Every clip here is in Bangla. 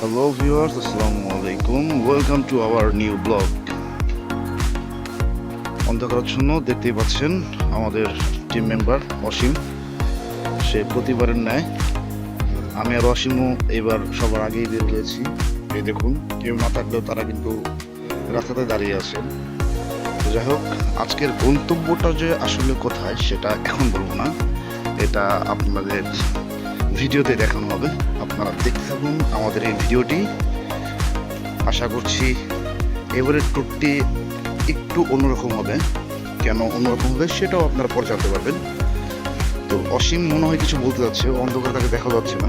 হ্যালো ভিউয়ার্স আসসালামু আলাইকুম welcome to our new blog অন্ধকারাচ্ছন্ন দেখতেই পাচ্ছেন আমাদের টিম মেম্বার অসীম। সে প্রতিবারের ন্যায়। আমি আর অসীমও এবার সবার আগেই বের হয়েছি। এই দেখুন, কেউ না থাকলেও তারা কিন্তু রাস্তাতে দাঁড়িয়ে আছেন। যাই হোক, আজকের গন্তব্যটা যে আসলে কোথায়, সেটা এখন বলব না। এটা আপনাদের ভিডিওতে দেখানো হবে। আপনারা দেখতে থাকুন আমাদের এই ভিডিওটি। আশা করছি এবারের ট্যুরটি একটু অন্যরকম হবে। কেন অন্যরকম হবে সেটাও আপনারা পরে জানতে পারবেন। তো অসীম মনে হয় কিছু বলতে যাচ্ছে অন্ধকার তাকে দেখা যাচ্ছে না।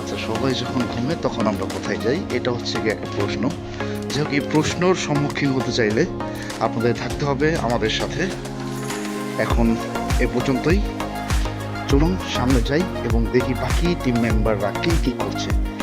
আচ্ছা সবাই যখন ঘুমে তখন আমরা কোথায় যাই, এটা হচ্ছে গিয়ে একটা প্রশ্ন। যাই প্রশ্নর সম্মুখীন হতে চাইলে আপনাদের থাকতে হবে আমাদের সাথে। এখন এ পর্যন্তই। চলুন, সামনে যাই এবং দেখি বাকি টিম মেম্বাররা কী কী করছে।